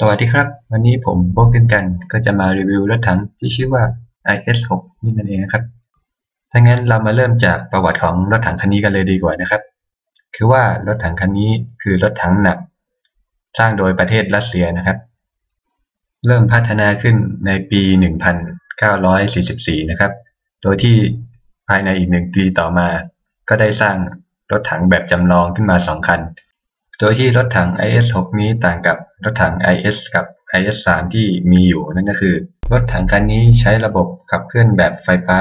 สวัสดีครับ วันนี้ผมโบกกันกันก็จะมารีวิวรถถังที่ชื่อว่า IS-6 นี่นั่นเองนะครับ ถ้างั้นเรามาเริ่มจากประวัติของรถถังคันนี้กันเลยดีกว่านะครับ คือว่ารถถังคันนี้คือรถถังหนัก สร้างโดยประเทศรัสเซียนะครับ เริ่มพัฒนาขึ้นในปี 1944 นะครับ โดยที่ภายในอีกหนึ่งปีต่อมา ก็ได้สร้างรถถังแบบจำลองขึ้นมาสองคัน โดยที่รถถัง IS-6 นี้ต่างกับรถถัง IS กับ IS-3 ที่มีอยู่นั่นก็คือ รถถังคันนี้ใช้ระบบขับเคลื่อนแบบไฟฟ้า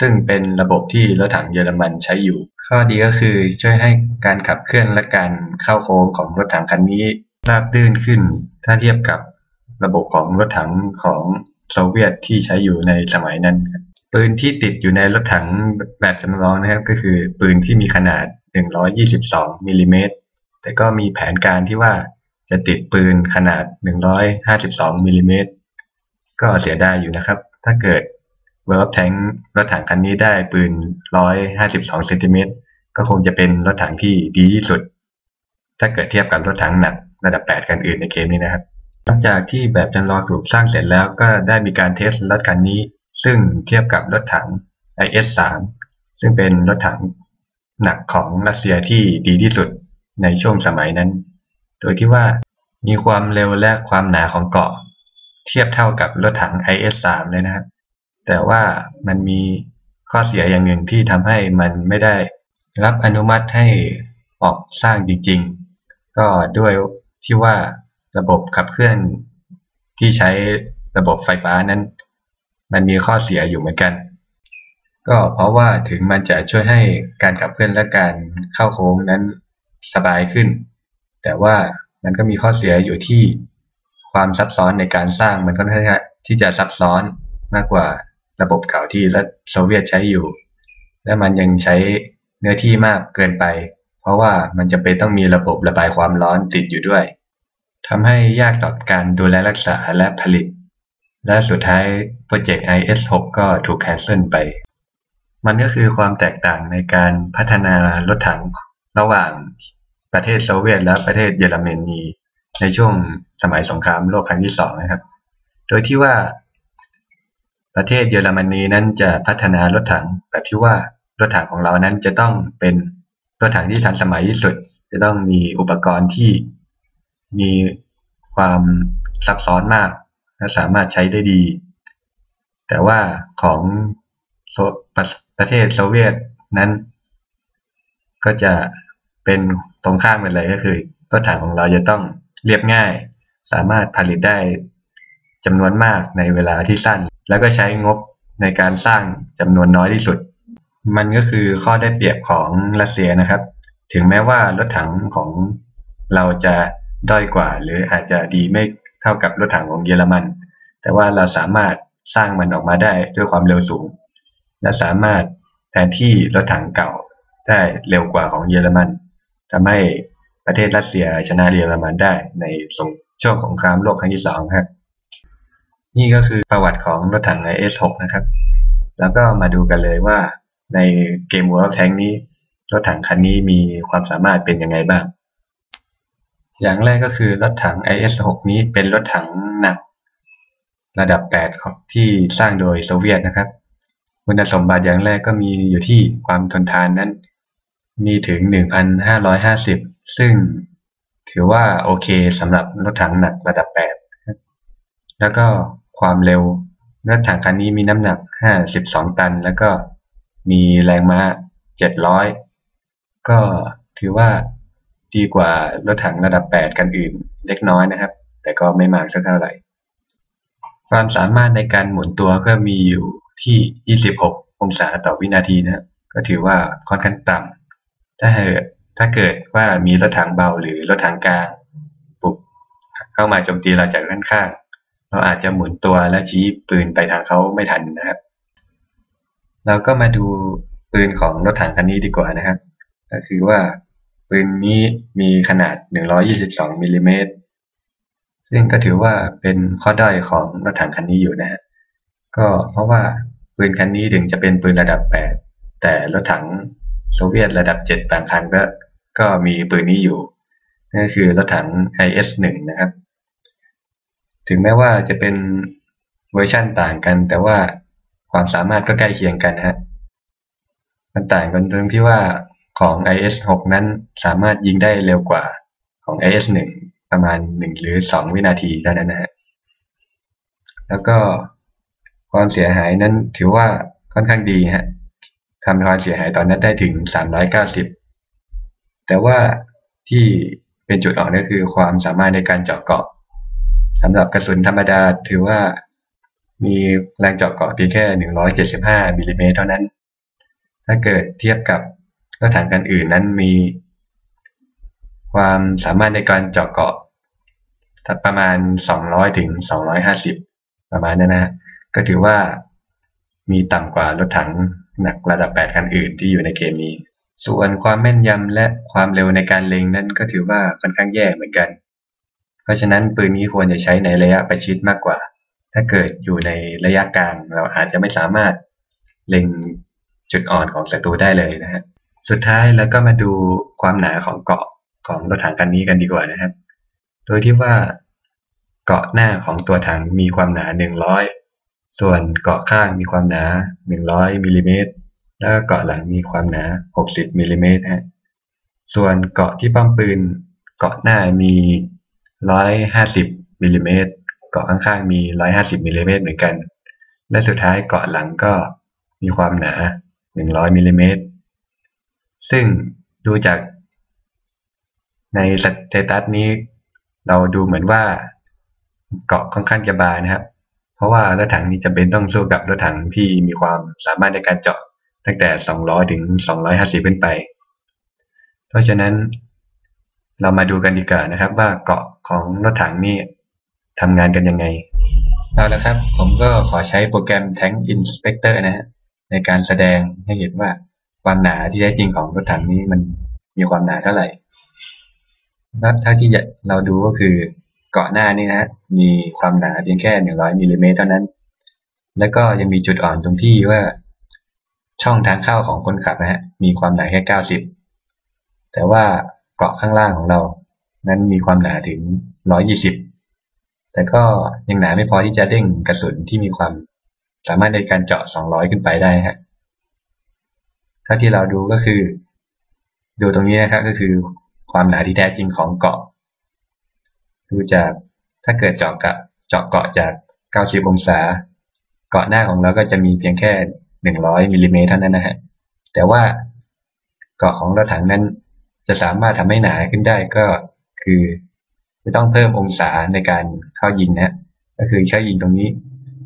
ซึ่งเป็นระบบที่รถถังเยอรมันใช้อยู่ ข้อดีก็คือช่วยให้การขับเคลื่อนและการเข้าโค้งของรถถังคันนี้ราบรื่นขึ้น ถ้าเทียบกับระบบของรถถังของโซเวียตที่ใช้อยู่ในสมัยนั้น ปืนที่ติดอยู่ในรถถังแบบจำลองนะครับก็คือปืนที่มีขนาด 122มิลลิเมตร แต่ก็มีแผนการที่ว่าจะติดปืนขนาด 152มิลลิเมตรก็เสียดายอยู่นะครับ ถ้าเกิดเวิร์บแทงรถถังคันนี้ได้ปืน 152เซนติเมตรก็คงจะเป็นรถถังที่ดีที่สุด ถ้าเกิดเทียบกับรถถังหนักระดับ 8 กันอื่นในเกมนี้นะครับ หลังจากที่แบบจำลองถูกสร้างเสร็จแล้วก็ได้มีการเทสรถคันนี้ ซึ่งเทียบกับรถถัง IS-3 ซึ่งเป็นรถถังหนักของรัสเซียที่ดีที่สุด ในช่วงสมัยนั้น โดยที่ว่ามีความเร็วและความหนาของเกาะ เทียบเท่ากับรถถัง IS-3 เลยนะครับแต่ว่ามันมีข้อเสียอย่างหนึ่งที่ทำให้มันไม่ได้รับอนุมัติให้ออกสร้างจริง ๆ ก็ด้วยที่ว่าระบบขับเคลื่อนที่ใช้ระบบไฟฟ้านั้น มันมีข้อเสียอยู่เหมือนกัน ก็เพราะว่าถึงมันจะช่วยให้การขับเคลื่อนและการเข้าโค้งนั้น สบายขึ้น แต่ว่ามันก็มีข้อเสียอยู่ที่ความซับซ้อนในการสร้างมันก็ค่อนข้างที่จะซับซ้อนมากกว่าระบบเก่าที่รัฐโซเวียตใช้อยู่ และมันยังใช้เนื้อที่มากเกินไป เพราะว่ามันจะเป็นต้องมีระบบระบายความร้อนติดอยู่ด้วยทำให้ยากต่อการดูแลรักษาและผลิต และสุดท้ายโปรเจกต์ IS-6 ก็ถูกแคนเซิลไป มันก็คือความแตกต่างในการพัฒนารถถัง ระหว่างประเทศโซเวียตและประเทศเยอรมนีในช่วงสมัยสงครามโลกครั้งที่สองนะครับ โดยที่ว่าประเทศเยอรมนีนั้นจะพัฒนารถถังแบบที่ว่ารถถังของเรานั้นจะต้องเป็นรถถังที่ทันสมัยที่สุด จะต้องมีอุปกรณ์ที่มีความซับซ้อนมาก และสามารถใช้ได้ดี แต่ว่าของประเทศโซเวียตนั้น ก็จะเป็นตรงข้ามกันเลยก็คือรถถังของเราจะต้องเรียบง่าย สามารถผลิตได้จำนวนมากในเวลาที่สั้น แล้วก็ใช้งบในการสร้างจำนวนน้อยที่สุด มันก็คือข้อได้เปรียบของรัสเซียนะครับ ถึงแม้ว่ารถถังของเราจะด้อยกว่า หรืออาจจะดีไม่เท่ากับรถถังของเยอรมัน แต่ว่าเราสามารถสร้างมันออกมาได้ด้วยความเร็วสูง และสามารถแทนที่รถถังเก่า ได้เร็วกว่าของเยอรมันทำให้ประเทศรัสเซียชนะเยอรมันได้ในสงช่วงสงครามโลกครั้งที่สองครับนี่ก็คือประวัติของรถถัง IS-6 นะครับ แล้วก็มาดูกันเลยว่าในเกม World Tank นี้ รถถังคันนี้มีความสามารถเป็นยังไงบ้าง อย่างแรกก็คือรถถัง IS-6 นี้เป็นรถถังหนัก ระดับ8ที่สร้างโดยโซเวียตนะครับ คุณสมบัติอย่างแรกก็มีอยู่ที่ความทนทานนั้น มีถึง 1,550 ซึ่งถือว่าโอเคสำหรับรถถังหนักระดับ 8 แล้วก็ความเร็วรถถังคันนี้มีน้ำหนัก 52 ตัน แล้วก็มีแรงม้า 700 ก็ถือว่าดีกว่ารถถังระดับ 8 กันอื่นเล็กน้อยนะครับ แต่ก็ไม่มากเท่าไหร่ ความสามารถในการหมุนตัวก็มีอยู่ที่ 26 องศาต่อวินาทีนะครับก็ถือว่าค่อนข้างต่ำ ถ้าถ้าเกิดว่ามีรถถังเบาหรือรถถังกลางปุกเข้ามาโจมตีเราจากด้านข้าง เราอาจจะหมุนตัวและชี้ปืนไปทางเขาไม่ทันนะครับ เราก็มาดูปืนของรถถังคันนี้ดีกว่านะครับ ก็คือว่าปืนนี้มีขนาด 122มิลลิเมตรซึ่งก็ถือว่าเป็นข้อด้อยของรถถังคันนี้อยู่นะฮะก็เพราะว่าปืนคันนี้ถึงจะเป็นปืนระดับ 8 แต่รถถัง โซเวียตระดับเจ็ดบางคันก็ก็มีปืนนี้อยู่นั่นคือรถถัง IS-1 นะครับ ถึงแม้ว่าจะเป็นเวอร์ชั่นต่างกัน แต่ว่าความสามารถก็ใกล้เคียงกันฮะมันต่างกันตรงที่ว่าของ IS 6 นั้นสามารถยิงได้เร็วกว่าของ IS 1 ประมาณ 1 หรือ 2 วินาทีเท่านั้นนะฮะแล้วก็ความเสียหายนั้นถือว่าค่อนข้างดีฮะ ทำความเสียหายตอนนั้นได้ถึง 390 แต่ว่าที่เป็นจุดอ่อนก็คือความสามารถในการเจาะเกาะสำหรับกระสุนธรรมดาถือว่ามีแรงเจาะเกาะเพียงแค่ 175มิลลิเมตรเท่านั้น ถ้าเกิดเทียบกับรถถังกันอื่นนั้นมี ความสามารถในการเจาะเกาะประมาณ 200ถึง250 ประมาณนั้นนะ ก็ถือว่ามีต่ำกว่ารถถัง นักระดับ 8 คันอื่นที่อยู่ในเกมนี้ ส่วนความแม่นยำและความเร็วในการเล็งนั้นก็ถือว่าค่อนข้างแย่เหมือนกัน เพราะฉะนั้นปืนนี้ควรจะใช้ในระยะประชิดมากกว่า ถ้าเกิดอยู่ในระยะกลางเราอาจจะไม่สามารถเล็งจุดอ่อนของศัตรูได้เลยนะฮะ สุดท้ายแล้วก็มาดูความหนาของเกาะของรถถังคันนี้กันดีกว่านะครับ โดยที่ว่าเกาะหน้าของตัวถังมีความหนา 100 ส่วนเกาะข้างมีความหนา 100มิลลิเมตร แล้วก็เกาะหลังมีความหนา 60มิลลิเมตรฮะ ส่วนเกาะที่ปั้มปืน เกาะหน้ามี 150มิลลิเมตร เกาะข้างๆมี 150มิลลิเมตรเหมือนกัน และสุดท้ายเกาะหลังก็มีความหนา 100มิลลิเมตร ซึ่งดูจากในสเตตัสนี้ เราดูเหมือนว่าเกาะค่อนข้างจะบางนะครับ ราะว่ารถถังนี้จะเป็นต้องสู้กับรถถังที่มีความสามารถในการเจาะตั้งแต่ 200 ถึง 250 ขึ้นไป เพราะฉะนั้นเรามาดูกันดีกว่านะครับ ว่าเกาะของรถถังนี่ทำงานกันยังไง เอาละครับ ผมก็ขอใช้โปรแกรม Tank Inspector นะฮะในการแสดงให้เห็นว่าความหนาที่แท้จริงของรถถังนี้มันมีความหนาเท่าไหร่แล้วถ้าที่เราดูก็คือ เกาะหน้านี่นะมีความหนาเพียงแค่หนึ่งร้อยมิลลิเมตรเท่านั้น แล้วก็ยังมีจุดอ่อนตรงที่ว่า ช่องทางเข้าของคนขับนะฮะมีความหนาแค่เก้าสิบแต่ว่าเกาะข้างล่างของเรา นั้นมีความหนาถึงร้อยยี่สิบแต่ก็ยังหนาไม่พอที่จะเด้งกระสุนที่มีความสามารถในการเจาะสองร้อยขึ้นไปได้ฮะถ้าที่เราดูก็คือ ดูตรงนี้นะครับก็คือความหนาที่แท้จริงของเกาะ ดูจากถ้าเกิดเจาะกะเจาะเกาะจาก 90 องศา เกาะหน้าของเราก็จะมีเพียงแค่ 100มิลลิเมตรเท่านั้นนะฮะ แต่ว่าเกาะของรถถังนั้นจะสามารถทำให้หนาขึ้นได้ก็คือจะต้องเพิ่มองศาในการเข้ายิงนะ ก็คือใช้ยิงตรงนี้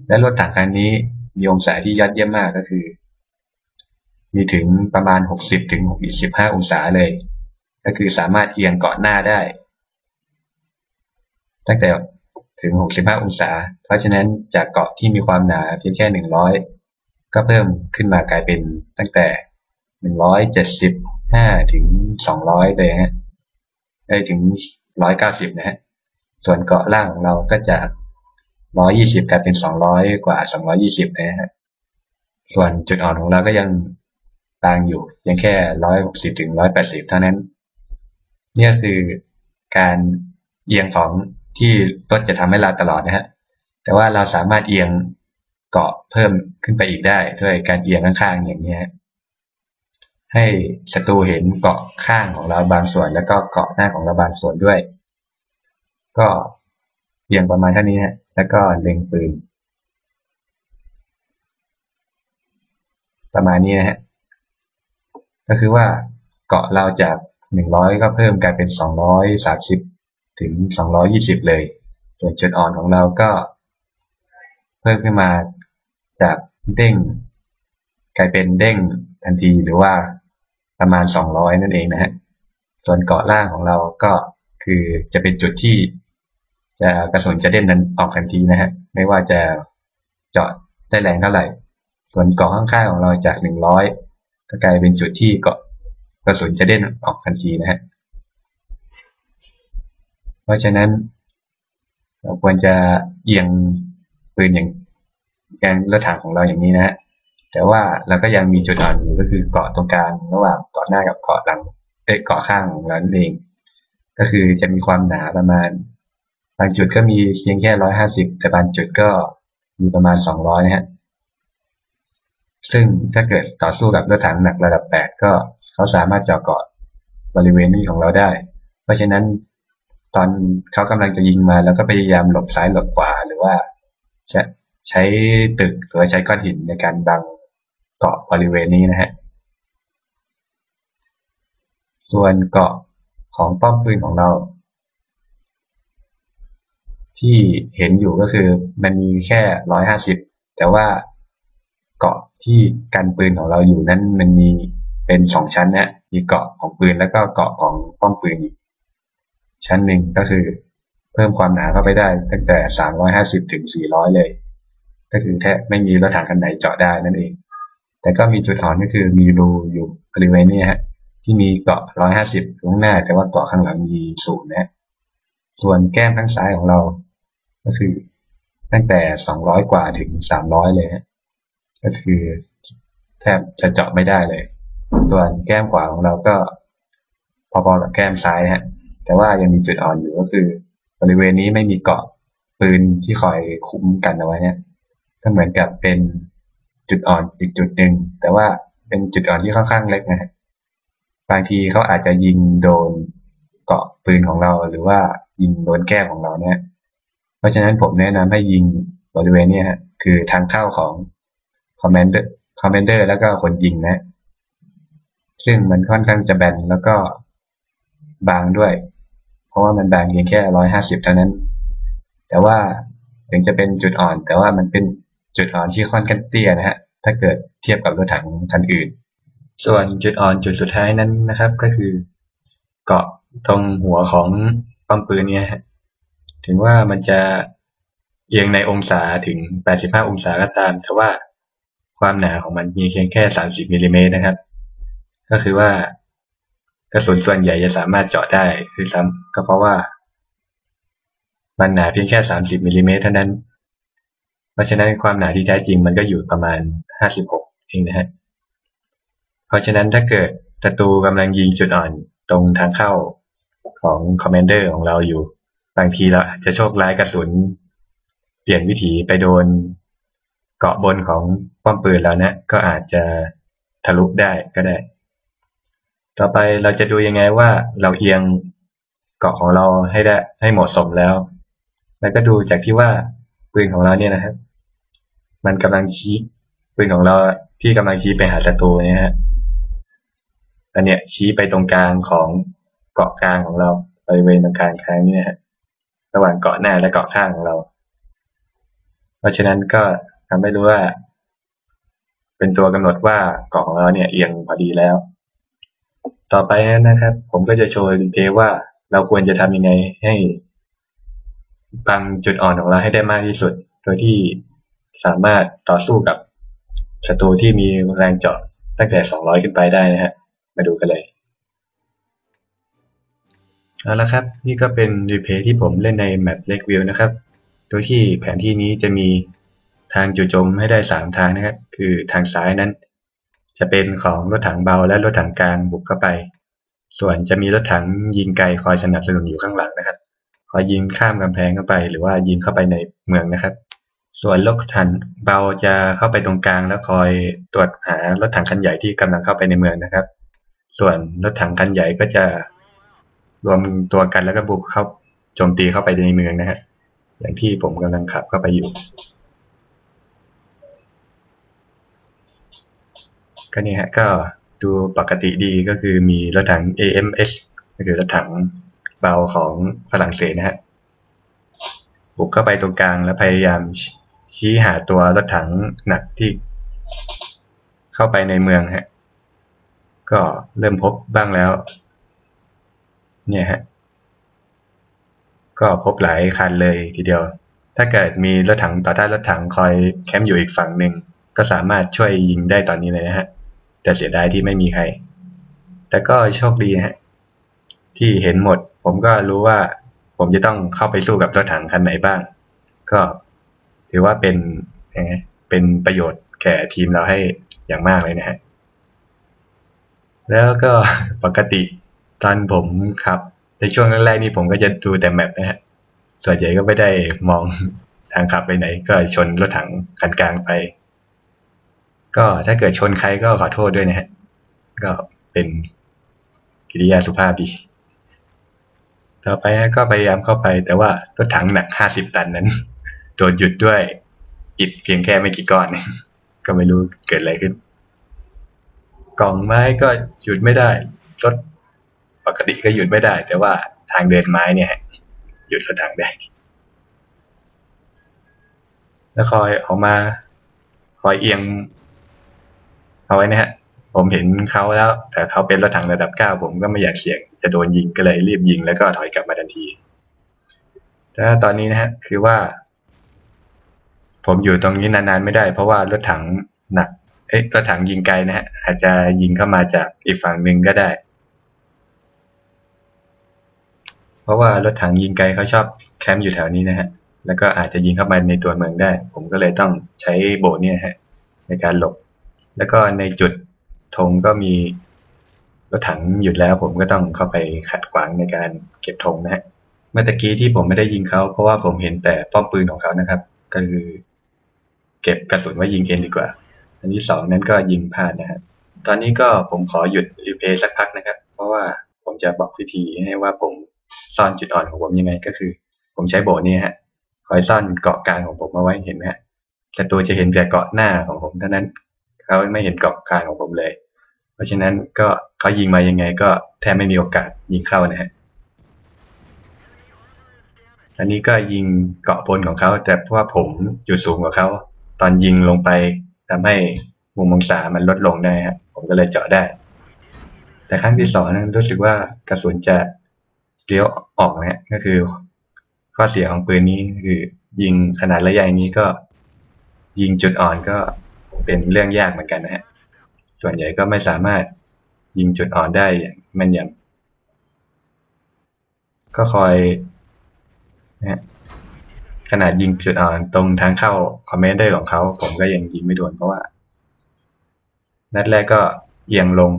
และรถถังคันนี้มีองศาที่ยอดเยี่ยมมากก็คือ มีถึงประมาณ 60ถึง65 องศาเลย ก็คือสามารถเอียงเกาะหน้าได้ ตั้งแต่ถึง 65 องศา เพราะฉะนั้นจากเกาะที่มีความหนาเพียงแค่ 100 ก็เพิ่มขึ้นมากลายเป็นตั้งแต่ 175 ถึง 200 เลยฮะได้ถึง 190 นะฮะ ส่วนเกาะล่างของเราก็จะ 120 กลายเป็น 200 กว่า 220 นะฮะ ส่วนจุดอ่อนของเราก็ยังต่างอยู่เพียงแค่ร้อยหกสิบถึงร้อยแปดสิบเท่านั้น นี่คือการเอียงของ ที่รถจะทำให้เราตลอดนะฮะ แต่ว่าเราสามารถเอียงเกาะเพิ่มขึ้นไปอีกได้ด้วยการเอียงข้างๆอย่างนี้ให้ศัตรูเห็นเกาะข้างของเราบางส่วน แล้วก็เกาะหน้าของเราบางส่วนด้วย ก็เอียงประมาณเท่านี้ฮะแล้วก็เล็งปืน ประมาณนี้นะฮะก็คือว่าเกาะเราจากหนึ่งร้อยก็เพิ่มกลายเป็นสองร้อยสามสิบ ถึงสองร้อยี่สิบเลย ส่วนจุดอ่อนของเราก็ เพิ่มขึ้นมาจากเด้ง กลายเป็นเด้งทันทีหรือว่าประมาณสองร้อยนั่นเองนะฮะ ส่วนเกาะล่างของเราก็คือจะเป็นจุดที่ จะกระสุนจะเด้นนั้นออกทันทีนะฮะ ไม่ว่าจะเจาะได้แรงเท่าไหร่ ส่วนเกาะข้างๆของเราจากหนึ่งร้อยก็กลายเป็นจุดที่เกาะกระสุนจะเด้นออกทันทีนะฮะ เพราะฉะนั้น เราควรจะเอียงปืนอย่างแกนรถถังของเราอย่างนี้นะฮะแต่ว่าเราก็ยังมีจุดอ่อนอยู่ก็คือเกาะตรงกลางระหว่างเกาะหน้ากับเกาะหลังเเกาะข้างของเราเอง ก็คือจะมีความหนาประมาณ บางจุดก็มีเพียงแค่ร้อยห้าสิบแต่บางจุดก็มีประมาณสองร้อยนะฮะซึ่งถ้าเกิดต่อสู้กับรถถังหนักระดับแปดก็เขาสามารถเจาะเกาะบริเวณนี้ของเราได้ เพราะฉะนั้น ตอนเขากำลังจะยิงมา แล้วก็พยายามหลบซ้ายหลบขวาหรือว่าใช้ใช้ตึกหรือใช้ก้อนหินในการบังเกาะบริเวณนี้นะฮะ ส่วนเกาะของป้อมปืนของเรา ที่เห็นอยู่ก็คือมันมีแค่ร้อยห้าสิบแต่ว่าเกาะที่กันปืนของเราอยู่นั้นมันมีเป็นสองชั้นนะมีเกาะของปืนแล้วก็เกาะของป้อมปืนอีก ชั้นหนึ่งก็คือ เพิ่มความหนาเข้าไปได้ ตั้งแต่สามร้อยห้าสิบถึงสี่ร้อยเลย ก็คือแทบไม่มีรถถังคันไหนเจาะได้นั่นเอง แต่ก็มีจุดอ่อนก็คือมีรูอยู่บริเวณนี้ฮะที่มีเกาะร้อยห้าสิบข้างหน้า แต่ว่าเกาะข้างหลังมีศูนย์นะส่วนแก้มข้างซ้ายของเรา ก็คือตั้งแต่สองร้อยกว่าถึงสามร้อยเลยฮะก็คือแทบจะเจาะไม่ได้เลย ส่วนแก้มขวาของเราก็พอๆกับแก้มซ้ายฮะ แต่ว่ายังมีจุดอ่อนอยู่ก็คือ บริเวณนี้ไม่มีเกาะปืนที่คอยคุ้มกันเอาไว้เนี่ยก็เหมือนกับเป็นจุดอ่อนอีกจุดหนึ่งแต่ว่าเป็นจุดอ่อนที่ค่อนข้างเล็กนะฮะบางทีเขาอาจจะยิงโดนเกาะปืนของเราหรือว่ายิงโดนแก้ของเราเนี่ย เพราะฉะนั้นผมแนะนำให้ยิงบริเวณนี้ฮะคือทางเข้าของคอมเมนเดอร์คอมเมนเดอร์แล้วก็คนยิงนะ ซึ่งมันค่อนข้างจะแบนแล้วก็บางด้วย ราะว่ามันแบางเพียงแค่ร้อยห้าสิบเท่านั้น แต่ว่าถึงจะเป็นจุดอ่อน แต่ว่ามันเป็นจุดอ่อนที่ค่อนข้างเตี้ยนะฮะถ้าเกิดเทียบกับรถถังคันอื่น ส่วนจุดอ่อนจุดสุดท้ายนั้นนะครับ ก็คือ เกาะตรงหัวของป้อมปืนเนี่ยฮะถึงว่ามันจะเอียงในองศาถึง 85 องศาก็ตาม แต่ว่าความหนาของมันมีเพียงแค่ 30มิลลิเมตรนะครับ ก็คือว่า กระสุนส่วนใหญ่จะสามารถเจาะได้คือซ้ำก็เพราะว่า มันหนาเพียงแค่ 30มิลลิเมตรเท่านั้น เพราะฉะนั้นความหนาที่แท้จริงมันก็อยู่ประมาณ 56 เองนะฮะ เพราะฉะนั้นถ้าเกิดศัตรูกำลังยิงจุดอ่อนตรงทางเข้าของคอมเมนเดอร์ของเราอยู่ บางทีเราจะโชคร้ายกระสุน เปลี่ยนวิถีไปโดนเกาะบนของป้อมปืนแล้วนะ ก็อาจจะทะลุได้ก็ได้ ต่อไปเราจะดูยังไงว่าเราเอียงเกาะของเราให้ได้ให้เหมาะสมแล้ว แล้วก็ดูจากที่ว่าปืนของเราเนี่ยนะครับ มันกำลังชี้ปืนของเราที่กำลังชี้ไปหาศัตรูเนี่ยฮะอันเนี้ยชี้ไปตรงกลางของเกาะกลางของเราบริเวณตรงกลางคางนี่ฮะระหว่างเกาะหน้าและเกาะข้างของเรา เพราะฉะนั้นก็ทำให้รู้ว่า เป็นตัวกำหนดว่าเกาะของเราเนี่ยเอียงพอดีแล้ว ต่อไปนะครับ ผมก็จะโชว์รีเพย์ว่าเราควรจะทำยังไงให้บังจุดอ่อนของเราให้ได้มากที่สุด โดยที่สามารถต่อสู้กับศัตรูที่มีแรงเจาะตั้งแต่ 200 ขึ้นไปได้นะฮะ มาดูกันเลย เอาละครับ นี่ก็เป็นรีเพย์ที่ผมเล่นในแมปเล็กวิวนะครับ โดยที่แผนที่นี้จะมีทางจู่โจมให้ได้ 3 ทางนะครับ คือทางซ้ายนั้น จะเป็นของรถถังเบาและรถถังกลางบุกเข้าไป ส่วนจะมีรถถังยิงไกลคอยสนับสนุนอยู่ข้างหลังนะครับ คอยยิงข้ามกำแพงเข้าไป หรือว่ายิงเข้าไปในเมืองนะครับ ส่วนรถถังเบาจะเข้าไปตรงกลาง แล้วคอยตรวจหารถถังคันใหญ่ที่กำลังเข้าไปในเมืองนะครับ ส่วนรถถังคันใหญ่ก็จะรวมตัวกันแล้วก็บุกเข้าโจมตีเข้าไปในเมืองนะฮะอย่างที่ผมกำลังขับเข้าไปอยู่ ก็เนี่ยฮะก็ดูปกติดีก็คือมีรถถัง AMS ก็คือรถถังเบาของฝรั่งเศสนะฮะบุกเข้าไปตรงกลางแล้วพยายามชี้หาตัวรถถังหนักที่เข้าไปในเมืองฮะ ก็เริ่มพบบ้างแล้ว เนี่ยฮะ ก็พบหลายคันเลยทีเดียว ถ้าเกิดมีรถถังต่อต้านรถถังคอยแคมป์อยู่อีกฝั่งหนึ่ง ก็สามารถช่วยยิงได้ตอนนี้เลยนะฮะ แต่เสียดายที่ไม่มีใคร แต่ก็โชคดีนะฮะที่เห็นหมด ผมก็รู้ว่า ผมจะต้องเข้าไปสู้กับรถถังคันไหนบ้าง ก็ถือว่าเป็นเป็นประโยชน์แก่ทีมเราให้อย่างมากเลยนะฮะแล้วก็ปกติตอนผมขับ ในช่วงแรกๆนี่ผมก็จะดูแต่แมปนะฮะส่วนใหญ่ก็ไม่ได้มองทางขับไปไหน ก็ชนรถถังคันกลางไป ก็ถ้าเกิดชนใครก็ขอโทษด้วยนะฮะ ก็เป็นกิริยาสุภาพดี ต่อไปก็พยายามเข้าไป แต่ว่ารถถังหนักห้าสิบตันนั้นโดนหยุดด้วยอิฐเพียงแค่ไม่กี่ก้อน ก็ไม่รู้เกิดอะไรขึ้น กล่องไม้ก็หยุดไม่ได้ รถปกติก็หยุดไม่ได้ แต่ว่าทางเดินไม้เนี่ย หยุดรถถังได้ แล้วคอยออกมา คอยเอียง เอาไว้นะฮะ ผมเห็นเขาแล้ว แต่เขาเป็นรถถังระดับเก้าผมก็ไม่อยากเสี่ยง จะโดนยิงก็เลยรีบยิงแล้วก็ถอยกลับมาทันทีแต่ตอนนี้นะฮะคือว่า ผมอยู่ตรงนี้นานๆไม่ได้ เพราะว่ารถถังหนัก เอ๊ะรถถังยิงไกลนะฮะอาจจะยิงเข้ามาจากอีกฝั่งหนึ่งก็ได้ เพราะว่ารถถังยิงไกลเขาชอบแคมป์อยู่แถวนี้นะฮะแล้วก็อาจจะยิงเข้ามาในตัวเมืองได้ ผมก็เลยต้องใช้โบเนี่ยฮะในการหลบ แล้วก็ในจุดธงก็มีรถถังหยุดแล้วผมก็ต้องเข้าไปขัดขวางในการเก็บธงนะฮะเมื่อกี้ที่ผมไม่ได้ยิงเขาเพราะว่าผมเห็นแต่ป้อมปืนของเขานะครับ ก็คือเก็บกระสุนไว้ยิงเองดีกว่า อันที่สองนั้นก็ยิงพลาดนะฮะตอนนี้ก็ผมขอหยุดรีเพย์สักพักนะครับ เพราะว่าผมจะบอกวิธีให้ว่าผมซ่อนจุดอ่อนของผมยังไงก็คือ ผมใช้โบนี้ฮะคอยซ่อนเกาะกลางของผมมาไว้เห็นไหมฮะศัตรูจะเห็นแต่เกาะหน้าของผมเท่านั้น เขาไม่เห็นเกาะกลางของผมเลย เพราะฉะนั้นก็เขายิงมายังไงก็แทบไม่มีโอกาสยิงเข้านะฮะอันนี้ก็ยิงเกาะบนของเขา แต่เพราะว่าผมอยู่สูงกว่าเขาตอนยิงลงไปทำให้มุมองศามันลดลงได้ฮะผมก็เลยเจาะได้ แต่ครั้งที่สองนั้นรู้สึกว่ากระสุนจะเลี้ยวออกนะฮะก็คือ ข้อเสียของปืนนี้คือยิงขนาดระยะนี้ก็ ยิงจุดอ่อนก็ เป็นเรื่องยากเหมือนกันนะฮะ ส่วนใหญ่ก็ไม่สามารถยิงจุดอ่อนได้อย่างม่นยำก็คอยนะขนาดยิงจุดอ่อนตรงทางเข้าคอมเมนเดอร์ของเขา ผมก็ยังยิงไม่โดนเพราะว่า นัดแรกก็เอียงลง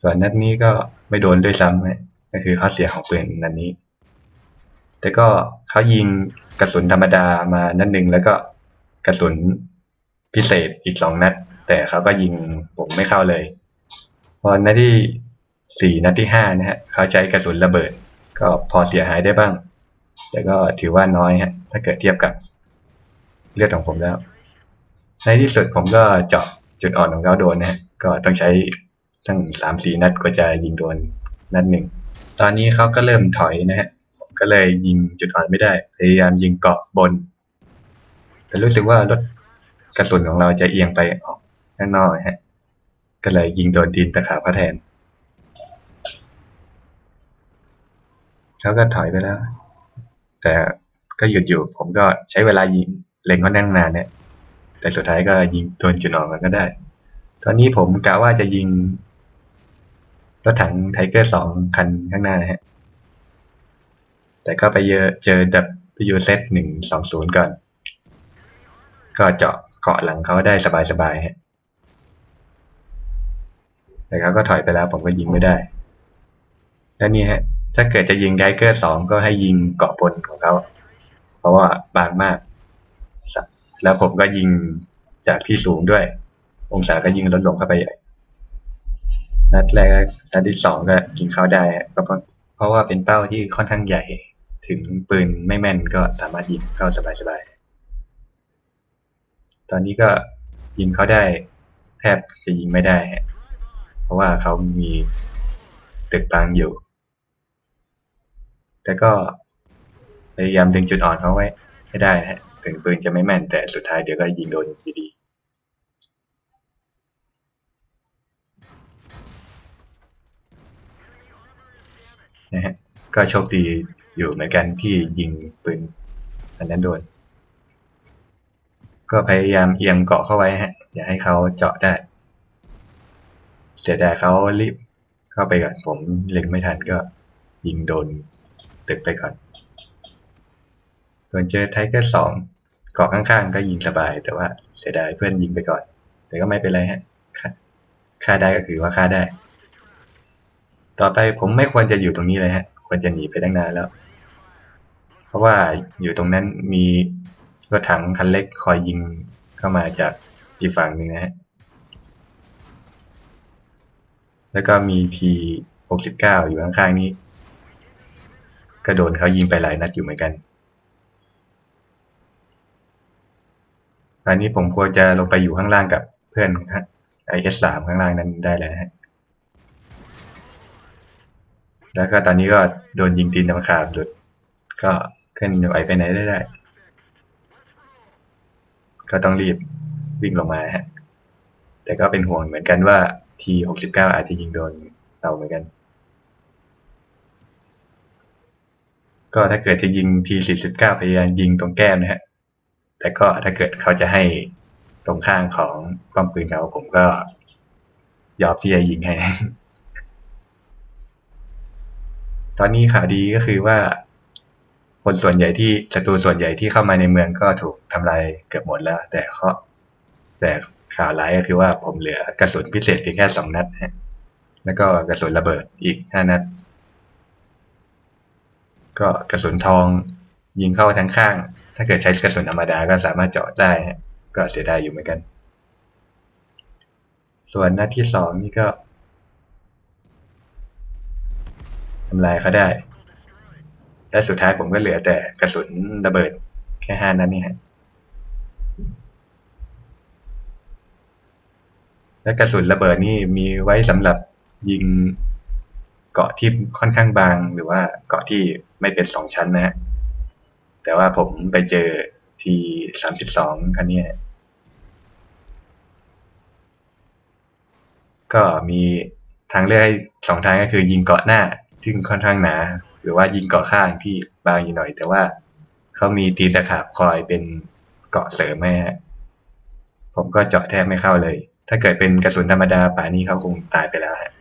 ส่วนนัดนี้ก็ไม่โดนด้วยซ้ำนะก็คือข้อเสียของปืนนัดนี้ แต่ก็เขายิงกระสุนธรรมดามานัดหนึ่งแล้วก็กระสุน พิเศษอีกสองนัด แต่เขาก็ยิงผมไม่เข้าเลย พอนัดที่สี่นัดที่ห้านะฮะเขาใช้กระสุนระเบิด ก็พอเสียหายได้บ้าง แต่ก็ถือว่าน้อยฮะถ้าเกิดเทียบกับเลือดของผมแล้ว ในที่สุดผมก็เจาะจุดอ่อนของเขาโดนนะฮะก็ต้องใช้ตั้งสามสี่นัดกว่าจะยิงโดนนัดหนึ่งตอนนี้เขาก็เริ่มถอยนะฮะผมก็เลยยิงจุดอ่อนไม่ได้ พยายามยิงเกาะบน แต่รู้สึกว่ารถ กระสุนของเราจะเอียงไปออกข้างนอกฮะ ก็เลยยิงโดนดินตะขาบพระแทนเขาก็ถอยไปแล้ว แต่ก็หยุดอยู่ ผมก็ใช้เวลายิงเล็งเขาแน่นนานเนี่ย แต่สุดท้ายก็ยิงโดนจุดอ่อนมันก็ได้ ตอนนี้ผมกะว่าจะยิงรถถังไทเกอร์สองคันข้างหน้าฮะ แต่ก็ไปเจอเจอดับยูเซตหนึ่งสองศูนย์ก่อน ก็เจาะ เกาะหลังเขาได้สบายๆฮะแต่เขาก็ถอยไปแล้วผมก็ยิงไม่ได้ แล้วนี่ฮะ ถ้าเกิดจะยิงไกเกอร์สองก็ให้ยิงเกาะบนของเขา เพราะว่าบางมาก แล้วผมก็ยิงจากที่สูงด้วย องศาก็ยิงลดลงเข้าไปใหญ่นัดแรกนัดที่สองก็ยิงเข้าได้ก็เพราะเพราะว่าเป็นเป้าที่ค่อนข้างใหญ่ ถึงปืนไม่แม่นก็สามารถยิงเข้าสบายๆ ตอนนี้ก็ยิงเขาได้แทบจะยิงไม่ได้ เพราะว่าเขามีตึกบางอยู่ แต่ก็พยายามดึงจุดอ่อนเขาไว้ให้ได้ฮะถึงปืนจะไม่แม่นแต่สุดท้ายเดี๋ยวก็ยิงโดนอยู่ดีนะฮะก็โชคดีอยู่เหมือนกันที่ยิงปืนอันนั้นโดน ก็พยายามเอียงเกาะเข้าไว้ฮะ อย่าให้เขาเจาะได้ เสียดายเขารีบเข้าไปก่อน ผมเล็งไม่ทันก็ยิงโดนตึกไปก่อนส่วนเจอไทเกอร์สองเกาะข้างๆ ก็ยิงสบาย แต่ว่าเสียดายเพื่อนยิงไปก่อน แต่ก็ไม่เป็นไรฮะค่าได้ก็คือว่าค่าได้ ต่อไปผมไม่ควรจะอยู่ตรงนี้เลยฮะ ควรจะหนีไปตั้งนานแล้ว เพราะว่าอยู่ตรงนั้นมี รถถังคันเล็กคอยยิงเข้ามาจากอีกฝั่งหนึ่งนะฮะ แล้วก็มีทีหกสิบเก้าอยู่ข้างๆนี้ ก็โดนเขายิงไปหลายนัดอยู่เหมือนกันอันนี้ผมควรจะลงไปอยู่ข้างล่างกับเพื่อนไอเอสสามข้างล่างนั้นได้แล้วฮะ แล้วก็ตอนนี้ก็โดนยิงตีนน้ำขาดหลุดก็ขึ้นไหวไปไหนได้ได้ ก็ต้องรีบวิ่งลงมาฮะแต่ก็เป็นห่วงเหมือนกันว่าทีหกสิบเก้าอาจจะยิงโดนเราเหมือนกัน ก็ถ้าเกิดจะยิงทีสี่สิบเก้าพยายามยิงตรงแก้มนะฮะแต่ก็ถ้าเกิดเขาจะให้ตรงข้างของป้อมปืนเขาผมก็ยอมที่จะยิงให้ ตอนนี้ข่าวดีก็คือว่า คนส่วนใหญ่ที่ศัตรูส่วนใหญ่ที่เข้ามาในเมืองก็ถูกทำลายเกือบหมดแล้ว แต่เขาแต่ข่าวร้ายก็คือว่าผมเหลือกระสุนพิเศษเพียงแค่สองนัดฮะแล้วก็กระสุนระเบิดอีกห้านัด ก็กระสุนทองยิงเข้าทั้งข้าง ถ้าเกิดใช้กระสุนธรรมดาก็สามารถเจาะได้ก็เสียดายอยู่เหมือนกัน ส่วนนัดที่สองนี่ก็ทำลายเขาได้ และสุดท้ายผมก็เหลือแต่กระสุนระเบิดแค่ห้านัดนี่ฮะและกระสุนระเบิดนี่มีไว้สำหรับยิงเกาะที่ค่อนข้างบางหรือว่าเกาะที่ไม่เป็นสองชั้นนะฮะแต่ว่าผมไปเจอทีสามสิบสองคันนี้ก็มีทางเลือกให้สองทางก็คือยิงเกาะหน้าซึ่งค่อนข้างหนา หรือว่ายิงเกาะข้างที่บางอยู่หน่อย แต่ว่าเขามีตีตะขาบคอยเป็นเกาะเสริมให้ฮะผมก็เจาะแทบไม่เข้าเลย ถ้าเกิดเป็นกระสุนธรรมดาป่านี้เขาคงตายไปแล้วฮะ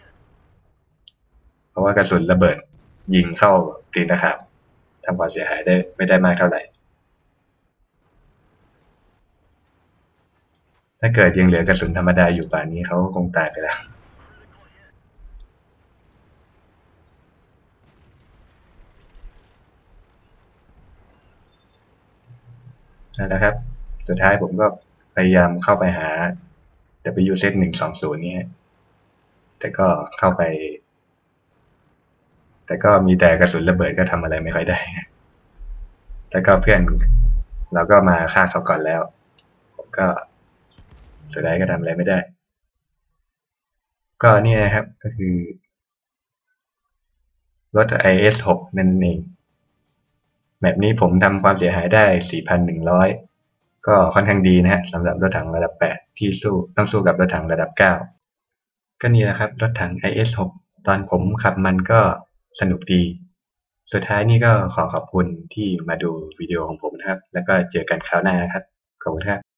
เพราะว่ากระสุนระเบิดยิงเข้าตีตะขาบทำความเสียหายได้ไม่ได้มากเท่าไหร่ ถ้าเกิดยังเหลือกระสุนธรรมดาอยู่ป่านนี้เขาคงตายไปแล้ว นั่นแหละครับ สุดท้ายผมก็พยายามเข้าไปหา WZ หนึ่งสองศูนย์นี้แต่ก็เข้าไป แต่ก็มีแต่กระสุนระเบิดก็ทำอะไรไม่ค่อยได้ แต่ก็เพื่อนเราก็มาฆ่าเขาก่อนแล้ว ผมก็สุดท้ายก็ทำอะไรไม่ได้ ก็นี่นะครับก็คือรถ IS6 นั่นเอง แมปนี้ผมทำความเสียหายได้ 4,100 ก็ค่อนข้างดีนะฮะสำหรับรถถังระดับ 8 ที่สู้ต้องสู้กับรถถังระดับ 9 ก็นี่แหละครับรถถัง IS6 ตอนผมขับมันก็สนุกดี สุดท้ายนี่ก็ขอขอบคุณที่มาดูวิดีโอของผมนะครับ แล้วก็เจอกันคราวหน้านะครับ ขอบคุณครับ